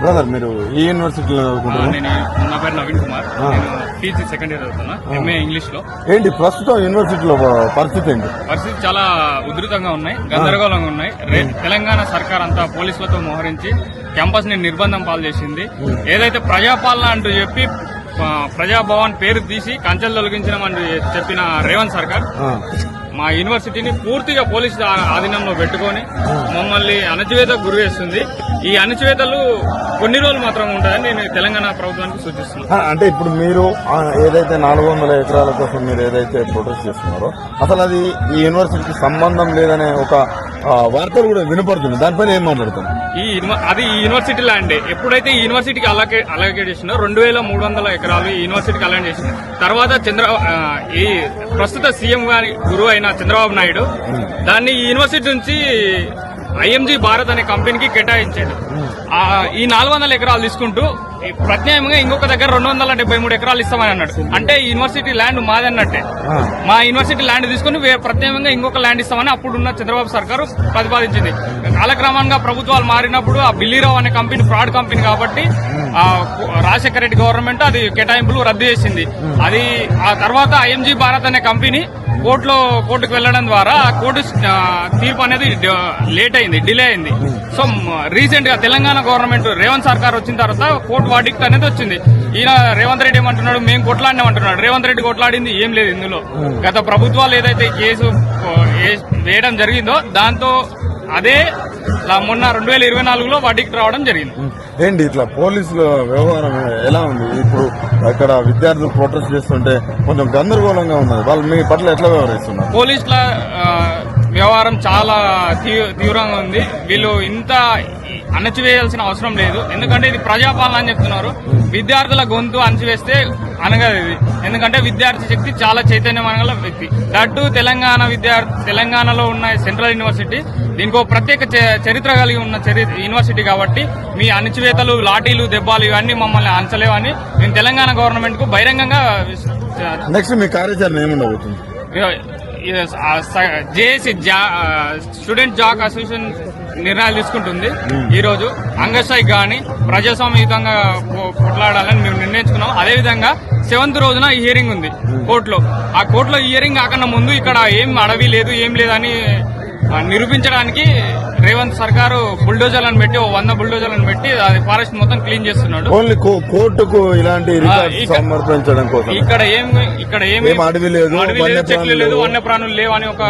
Brother మీరు ఏ యూనివర్సిటీలో నేను నా పేరు Naveen Kumar. PG second year చదువుతున్నా. ఎంఏ ఇంగ్లీష్లో. ఏంటి ప్రస్తుతం యూనివర్సిటీలో పరిస్థితి ఏంటి? పరిస్థితి చాలా ఉధృతంగా ఉన్నాయి గందరగోళంగా ఉన్నాయి. తెలంగాణ సర్కార్ అంతా పోలీసులతో మోహరించి క్యాంపస్ని నిర్బంధం పాలు చేసింది ఏదైతే ప్రజాపాలన అంటూ చెప్పి ప్రజాభవన్ పేరు తీసి కంచెలు తొలగించడం చెప్పిన రేవంత్ సర్కార్ మా యూనివర్సిటీని పూర్తిగా పోలీసు ఆధీనంలో పెట్టుకొని మమ్మల్ని అణచివేతకు గురి చేస్తుంది. ఈ అణచివేతలు కొన్ని రోజులు మాత్రం ఉంటుందని నేను తెలంగాణ ప్రభుత్వానికి సూచిస్తున్నాను. అంటే ఇప్పుడు మీరు ఏదైతే నాలుగు వందల ఎకరాల కోసం మీరు ఏదైతే ప్రొటెస్ట్ చేస్తున్నారో అసలు అది ఈ యూనివర్సిటీకి సంబంధం లేదనే ఒక వార్తలు కూడా వినపడుతుంది దానిపైన ఏం మాట్లాడుతాం ఈ అది ఈ యూనివర్సిటీ ల్యాండ్ ఎప్పుడైతే ఈ యూనివర్సిటీకి అలాగే అలగేట్ చేసిందో రెండు వేల మూడు వందల ఎకరాలు ఈ యూనివర్సిటీకి అలాంటి చేసింది. తర్వాత చంద్ర ఈ ప్రస్తుత సీఎం గారి గురువు అయిన చంద్రబాబు నాయుడు దాన్ని ఈ యూనివర్సిటీ నుంచి ఐఎంజీ భారత్ అనే కంపెనీకి కేటాయించాడు. ఈ నాలుగు వందల ఎకరాలు తీసుకుంటూ ప్రత్యామ్నాయంగా ఇంకొక దగ్గర రెండు వందల డెబ్బై మూడు ఎకరాలు ఇస్తామని అన్నాడు. అంటే యూనివర్సిటీ ల్యాండ్ మాదన్నట్టే ఆ. మా యూనివర్సిటీ ల్యాండ్ తీసుకుని ప్రత్యేకంగా ఇంకొక ల్యాండ్ ఇస్తామని అప్పుడున్న చంద్రబాబు సర్కారు ప్రతిపాదించింది. కాలక్రమంగా ప్రభుత్వాలు మారినప్పుడు ఆ బిల్లీరావు అనే కంపెనీ ఫ్రాడ్ కంపెనీ కాబట్టి ఆ రాజశేఖర రెడ్డి గవర్నమెంట్ అది కేటాయింపులు రద్దు చేసింది. అది ఆ తర్వాత ఐఎంజీ భారత్ అనే కంపెనీ కోర్టులో కోర్టుకు వెళ్ళడం ద్వారా కోర్టు తీర్పు అనేది లేట్ అయింది డిలే అయింది. సో రీసెంట్గా తెలంగాణ గవర్నమెంట్ రేవంత్ సర్కార్ వచ్చిన తర్వాత కోర్టు వాడిక్ట్ అనేది వచ్చింది. ఈయన రేవంత్ రెడ్డి ఏమంటున్నాడు మేము కొట్లాడినామంటున్నాడు. రేవంత్ రెడ్డి కొట్లాడింది ఏం లేదు ఇందులో. గత ప్రభుత్వాలు ఏదైతే కేసు వేయడం జరిగిందో దాంతో అదే మొన్న రెండు వేల ఇరవై నాలుగులో వాడికి రావడం జరిగింది. ఏంటి ఇట్లా పోలీసుల వ్యవహారం ఎలా ఉంది? ఇప్పుడు అక్కడ విద్యార్థులు ప్రొటెస్ట్ చేస్తుంటే కొంచెం గందరగోళంగా ఉన్నది. వాళ్ళు మీ పట్ల ఎట్లా వ్యవహరిస్తున్నారు? పోలీసుల వ్యవహారం చాలా తీవ్రంగా ఉంది. వీళ్ళు ఇంత అణచివేయాల్సిన అవసరం లేదు. ఎందుకంటే ఇది ప్రజాపాలన అని చెప్తున్నారు. విద్యార్థుల గొంతు అణచివేస్తే అనగదు ఇది. ఎందుకంటే విద్యార్థి శక్తి చాలా చైతన్యమైన వ్యక్తి. దట్టు తెలంగాణ విద్యార్థి తెలంగాణలో ఉన్న సెంట్రల్ యూనివర్సిటీ దీనికి ఒక ప్రత్యేక చరిత్ర కలిగి ఉన్న యూనివర్సిటీ కాబట్టి మీ అణచివేతలు లాఠీలు దెబ్బలు ఇవన్నీ మమ్మల్ని అంచలేవని మేము తెలంగాణ గవర్నమెంట్కు బహిరంగంగా నెక్స్ట్ మీ కార్యాచరణ ఏముండబోతుంది? జేఏసీ స్టూడెంట్ జాక్ అసోసియేషన్ నిర్ణయాలు తీసుకుంటుంది ఈ రోజు అంగస్ట్రైక్ గాని ప్రజాస్వామ్యయుతంగా పో- కొట్లాడాలని మేము నిర్ణయించుకున్నాం. అదేవిధంగా సెవెంత్ రోజున ఈ హియరింగ్ ఉంది కోర్టులో. ఆ కోర్టులో ఈ హియరింగ్ కాకుండా ముందు ఇక్కడ ఏం అడవి లేదు ఏం లేదని నిరూపించడానికి రేవంత్ సర్కారు బుల్డోజర్లను పెట్టి ఓ వంద బుల్డోజర్లను పెట్టి అది ఫారెస్ట్ మొత్తం క్లీన్ చేస్తున్నాడు. ఓన్లీ కోర్టుకు ఇలాంటి సమర్పించడం కోసం. ఇక్కడ ఏం ఇక్కడ ఏమి అడవి లేదు, చెట్లు లేదు లేవు. వన్యప్రాణులు లేవు అని ఒక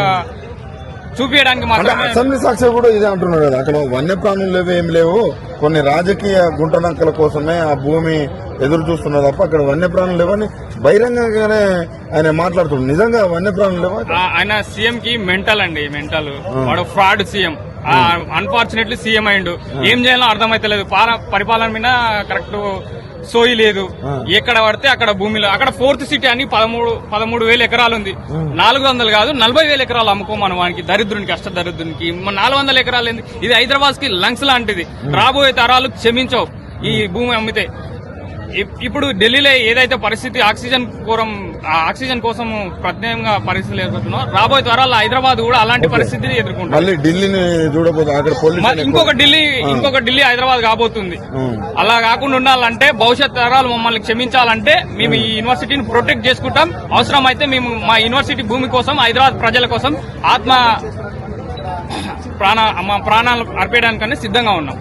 చూపించడానికి మాత్రమే అసెంబ్లీ సాక్షి కూడా ఇదే అంటున్నారు కదా. అక్కడ వన్యప్రాణులు లేవు ఏం లేవు. కొన్ని రాజకీయ గుంటనక్కల కోసమే ఆ భూమి ఎదురు చూస్తున్నారు తప్ప అక్కడ వన్యప్రాణులు లేవని బహిరంగంగానే ఆయన మాట్లాడుతున్నారు నిజంగా వన్యప్రాణులు లేవా? ఆయన సీఎం కి మెంటల్ అండి మెంటల్. వాడు ఫ్రాడ్ సీఎం అన్ఫార్చునేట్లీ సీఎం అయిండు. ఏం చేయాలో అర్థమైతలేదు. పాల- పరిపాలన మీద కరెక్ట్ సోయి లేదు. ఎక్కడ పడితే అక్కడ భూమిలో అక్కడ ఫోర్త్ సిటీ అని పదమూడు పదమూడు వేల ఎకరాలు ఉంది. నాలుగు వందలు కాదు నలభై వేల ఎకరాలు అమ్ముకోమను వానికి దరిద్రునికి అష్ట దరిద్రునికి నాలుగు వందల ఎకరాలు ఇది హైదరాబాద్కి లంగ్స్ లాంటిది. రాబోయే తరాలు క్షమించవు. ఈ భూమి అమ్మితే. ఇప్పుడు ఢిల్లీలో ఏదైతే పరిస్థితి ఆక్సిజన్ కోరం ఆక్సిజన్ కోసం ప్రత్యేకంగా పరిస్థితులు ఎదుర్కొంటున్నాం రాబోయే త్వరలో హైదరాబాద్ కూడా అలాంటి పరిస్థితిని ఎదుర్కొంటుంది ఇంకొక ఢిల్లీ ఇంకొక ఢిల్లీ హైదరాబాద్ కాబోతుంది. అలా కాకుండా ఉండాలంటే భవిష్యత్ తరాలు మమ్మల్ని క్షమించాలంటే మేము ఈ యూనివర్సిటీని ప్రొటెక్ట్ చేసుకుంటాం. అవసరం అయితే మేము మా యూనివర్సిటీ భూమి కోసం హైదరాబాద్ ప్రజల కోసం ఆత్మ ప్రాణ మా ప్రాణాలు అర్పేయడానికనే సిద్ధంగా ఉన్నాం.